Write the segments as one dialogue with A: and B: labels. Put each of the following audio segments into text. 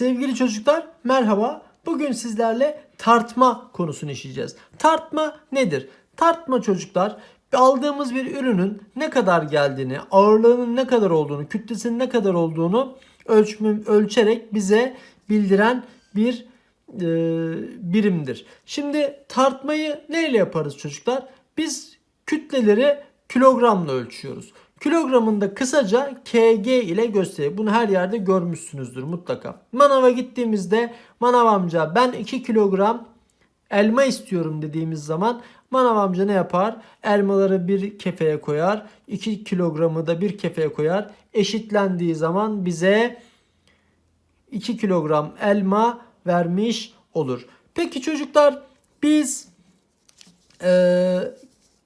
A: Sevgili çocuklar merhaba. Bugün sizlerle tartma konusunu işleyeceğiz. Tartma nedir? Tartma çocuklar aldığımız bir ürünün ne kadar geldiğini, ağırlığının ne kadar olduğunu, kütlesinin ne kadar olduğunu ölçme, ölçerek bize bildiren bir e, birimdir. Şimdi tartmayı neyle yaparız çocuklar? Biz kütleleri kilogramla ölçüyoruz. Kilogramını da kısaca kg ile gösteriyor. Bunu her yerde görmüşsünüzdür mutlaka. Manava gittiğimizde manav amca ben 2 kilogram elma istiyorum dediğimiz zaman manav amca ne yapar? Elmaları bir kefeye koyar. 2 kilogramı da bir kefeye koyar. Eşitlendiği zaman bize 2 kilogram elma vermiş olur. Peki çocuklar biz eee,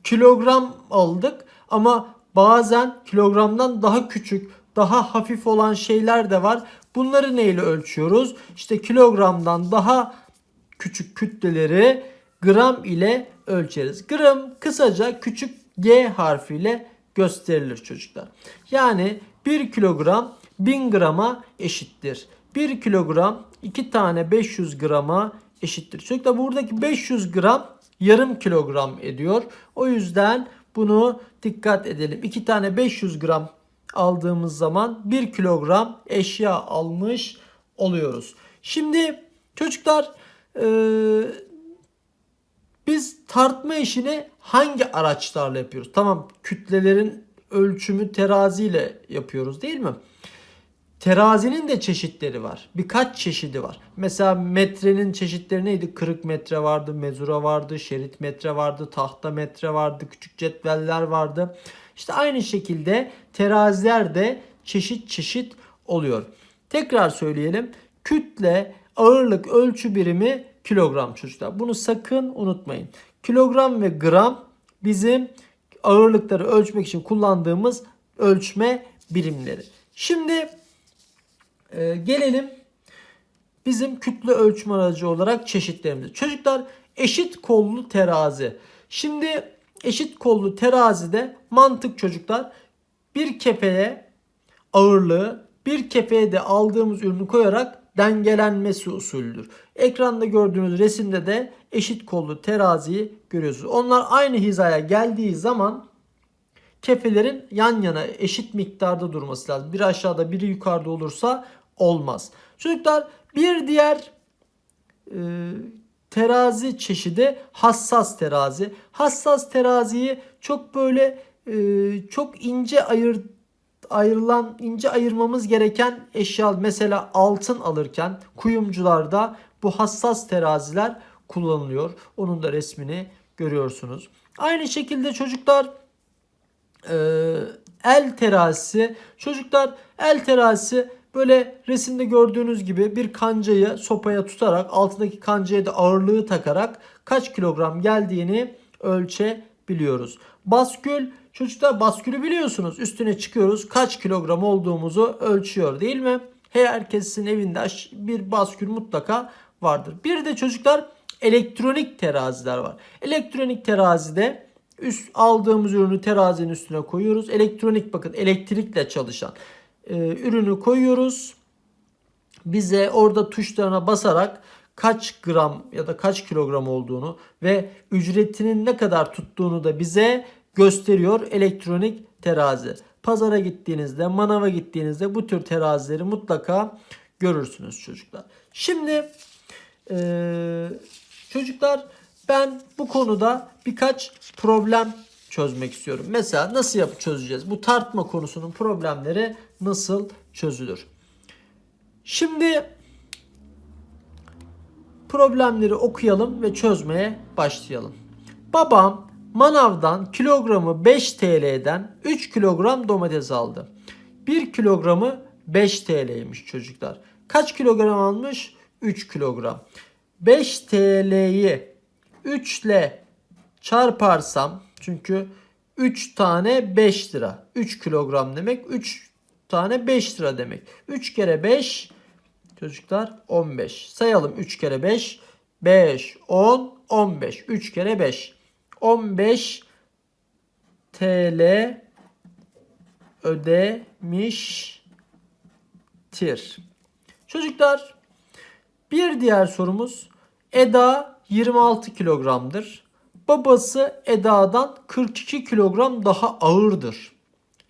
A: kilogram aldık ama bazen kilogramdan daha küçük, daha hafif olan şeyler de var. Bunları neyle ölçüyoruz? İşte kilogramdan daha küçük kütleleri gram ile ölçeriz. Gram kısaca küçük g harfiyle gösterilir çocuklar. Yani 1 kilogram 1000 grama eşittir. 1 kilogram 2 tane 500 grama eşittir. Çocuklar buradaki 500 gram yarım kilogram ediyor. O yüzden bunu dikkat edelim. 2 tane 500 gram aldığımız zaman 1 kilogram eşya almış oluyoruz. Şimdi çocuklar eee, biz tartma işini hangi araçlarla yapıyoruz? Tamam kütlelerin ölçümü teraziyle yapıyoruz değil mi? Terazinin de çeşitleri var. Birkaç çeşidi var. Mesela metrenin çeşitleri neydi? Kırık metre vardı, mezura vardı, şerit metre vardı, tahta metre vardı, küçük cetveller vardı. İşte aynı şekilde teraziler de çeşit çeşit oluyor. Tekrar söyleyelim. Kütle, ağırlık ölçü birimi kilogram çocuklar. Bunu sakın unutmayın. Kilogram ve gram bizim ağırlıkları ölçmek için kullandığımız ölçme birimleri. Şimdi ee, gelelim bizim kütle ölçme aracı olarak çeşitlerimize. Çocuklar eşit kollu terazi. Şimdi eşit kollu terazide mantık çocuklar bir kefeye ağırlığı bir kefeye de aldığımız ürünü koyarak dengelenmesi usuldür. Ekranda gördüğünüz resimde de eşit kollu teraziyi görüyorsunuz. Onlar aynı hizaya geldiği zaman kefelerin yan yana eşit miktarda durması lazım. Biri aşağıda biri yukarıda olursa olmaz. Çocuklar bir diğer e, terazi çeşidi hassas terazi. Hassas teraziyi çok böyle e, çok ince ayır ayrılan ince ayırmamız gereken eşya mesela altın alırken kuyumcularda bu hassas teraziler kullanılıyor. Onun da resmini görüyorsunuz. Aynı şekilde çocuklar e, el terazisi. Çocuklar el terazisi böyle resimde gördüğünüz gibi bir kancayı sopaya tutarak altındaki kancaya da ağırlığı takarak kaç kilogram geldiğini ölçebiliyoruz. Baskül çocuklar baskülü biliyorsunuz. Üstüne çıkıyoruz kaç kilogram olduğumuzu ölçüyor değil mi? Herkesin evinde bir baskül mutlaka vardır. Bir de çocuklar elektronik teraziler var. Elektronik terazide üst aldığımız ürünü terazinin üstüne koyuyoruz. Elektronik bakın elektrikle çalışan e, ürünü koyuyoruz. Bize orada tuşlarına basarak kaç gram ya da kaç kilogram olduğunu ve ücretinin ne kadar tuttuğunu da bize gösteriyor elektronik terazi. Pazara gittiğinizde, manava gittiğinizde bu tür terazileri mutlaka görürsünüz çocuklar. Şimdi eee, çocuklar ben bu konuda birkaç problem çözmek istiyorum. Mesela nasıl yapıp çözeceğiz? Bu tartma konusunun problemleri nasıl çözülür? Şimdi problemleri okuyalım ve çözmeye başlayalım. Babam manavdan kilogramı 5 TL'den 3 kilogram domates aldı. 1 kilogramı 5 TL'ymiş çocuklar. Kaç kilogram almış? 3 kilogram. 5 TL'yi 3 ile çarparsam çünkü 3 tane 5 lira. 3 kilogram demek 3 tane 5 lira demek. 3 kere 5 çocuklar 15. Sayalım 3 kere 5 5 10 15. 3 kere 5 15 TL ödemiştir. Çocuklar Bir diğer sorumuz Eda 26 kilogramdır. Babası Eda'dan 42 kilogram daha ağırdır.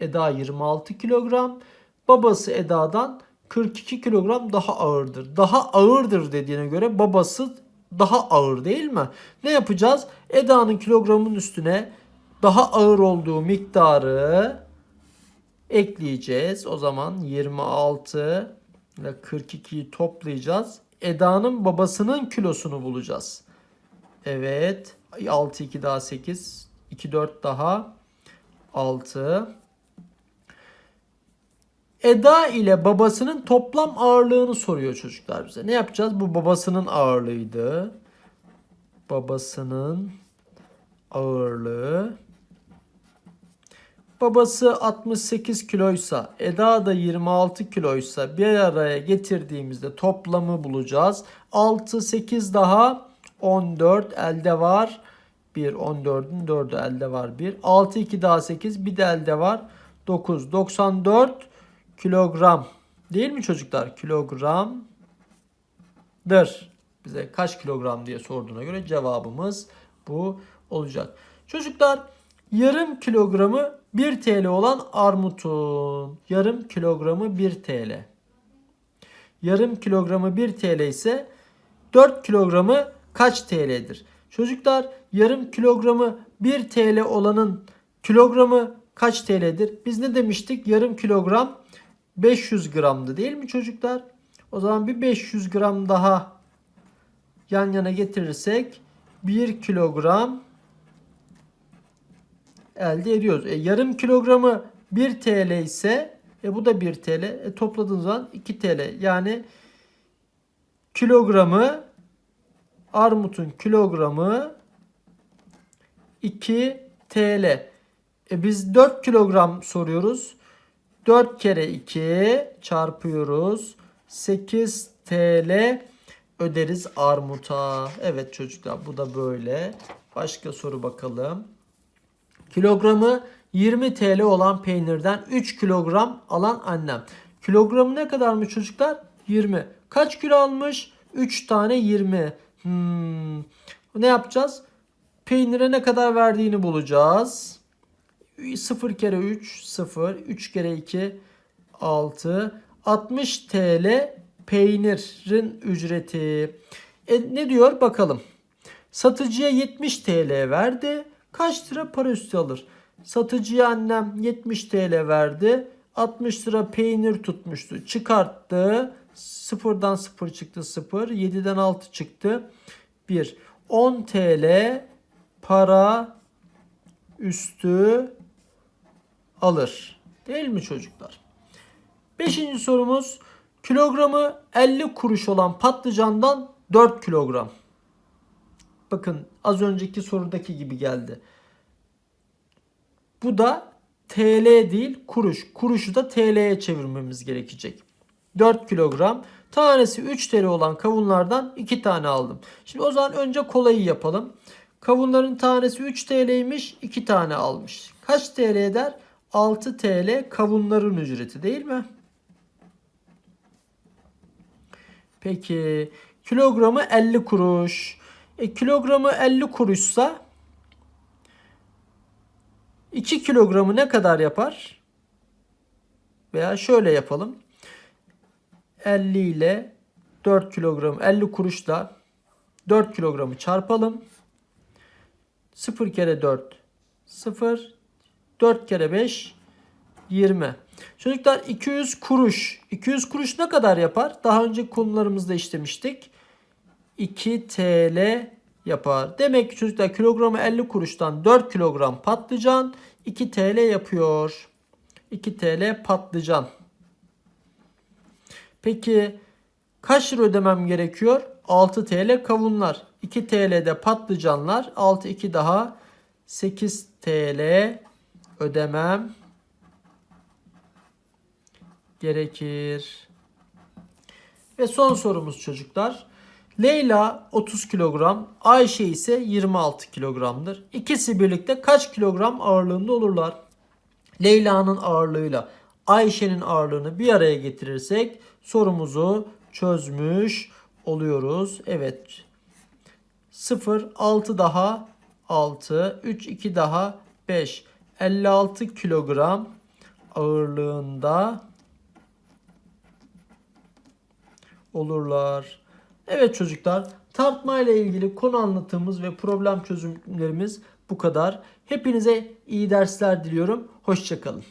A: Eda 26 kilogram. Babası Eda'dan 42 kilogram daha ağırdır. Daha ağırdır dediğine göre babası daha ağır değil mi? Ne yapacağız? Eda'nın kilogramın üstüne daha ağır olduğu miktarı ekleyeceğiz. O zaman 26 ile 42'yi toplayacağız. Eda'nın babasının kilosunu bulacağız. Evet. 6 2 daha 8. 2 4 daha 6. Eda ile babasının toplam ağırlığını soruyor çocuklar bize. Ne yapacağız? Bu babasının ağırlığıydı. Babasının ağırlığı. Babası 68 kiloysa, Eda da 26 kiloysa bir araya getirdiğimizde toplamı bulacağız. 6, 8 daha 14 elde var. 1, 14'ün 4'ü elde var 1. 6, 2 daha 8 bir de elde var. 9, 94 kilogram. Değil mi çocuklar? Kilogramdır. Bize kaç kilogram diye sorduğuna göre cevabımız bu olacak. Çocuklar yarım kilogramı 1 TL olan armutun yarım kilogramı 1 TL. Yarım kilogramı 1 TL ise 4 kilogramı kaç TL'dir? Çocuklar yarım kilogramı 1 TL olanın kilogramı kaç TL'dir? Biz ne demiştik? Yarım kilogram 500 gramdı değil mi çocuklar? O zaman bir 500 gram daha yan yana getirirsek 1 kilogram elde ediyoruz. E, yarım kilogramı 1 TL ise e, bu da 1 TL. E, topladığınız zaman 2 TL. Yani kilogramı armutun kilogramı 2 TL. E, biz 4 kilogram soruyoruz. 4 kere 2 çarpıyoruz. 8 TL öderiz armuta. Evet çocuklar bu da böyle. Başka soru bakalım. Kilogramı 20 TL olan peynirden 3 kilogram alan annem. Kilogramı ne kadar mı çocuklar? 20. Kaç kilo almış? 3 tane 20. Hmm. Ne yapacağız? Peynire ne kadar verdiğini bulacağız. 0 kere 3 0. 3 kere 2 6. 60 TL peynirin ücreti. E, ne diyor bakalım. Satıcıya 70 TL verdi. Kaç lira para üstü alır? Satıcıya annem 70 TL verdi. 60 lira peynir tutmuştu. Çıkarttı. Sıfırdan 0 çıktı 0. 7'den 6 çıktı. 1. 10 TL para üstü alır. Değil mi çocuklar? Beşinci sorumuz. Kilogramı 50 kuruş olan patlıcandan 4 kilogram. Bakın az önceki sorudaki gibi geldi. Bu da TL değil kuruş. Kuruşu da TL'ye çevirmemiz gerekecek. 4 kilogram. Tanesi 3 TL olan kavunlardan 2 tane aldım. Şimdi o zaman önce kolayı yapalım. Kavunların tanesi 3 TL'ymiş 2 tane almış. Kaç TL eder? 6 TL kavunların ücreti değil mi? Peki kilogramı 50 kuruş. E, kilogramı 50 kuruşsa 2 kilogramı ne kadar yapar? Veya şöyle yapalım. 50 ile 4 kilogram 50 kuruşla 4 kilogramı çarpalım. 0 kere 4 0 4 kere 5 20. Çocuklar 200 kuruş. 200 kuruş ne kadar yapar? Daha önce konularımızda işlemiştik. 2 TL yapar. Demek ki çocuklar kilogramı 50 kuruştan 4 kilogram patlıcan 2 TL yapıyor. 2 TL patlıcan. Peki kaç lira ödemem gerekiyor? 6 TL kavunlar. 2 TL'de patlıcanlar. 6 2 daha 8 TL ödemem gerekir. Ve son sorumuz çocuklar. Leyla 30 kilogram, Ayşe ise 26 kilogramdır. İkisi birlikte kaç kilogram ağırlığında olurlar? Leyla'nın ağırlığıyla Ayşe'nin ağırlığını bir araya getirirsek sorumuzu çözmüş oluyoruz. Evet. 0 6 daha 6 3 2 daha 5 56 kilogram ağırlığında olurlar. Evet çocuklar tartma ile ilgili konu anlatımımız ve problem çözümlerimiz bu kadar. Hepinize iyi dersler diliyorum. Hoşçakalın.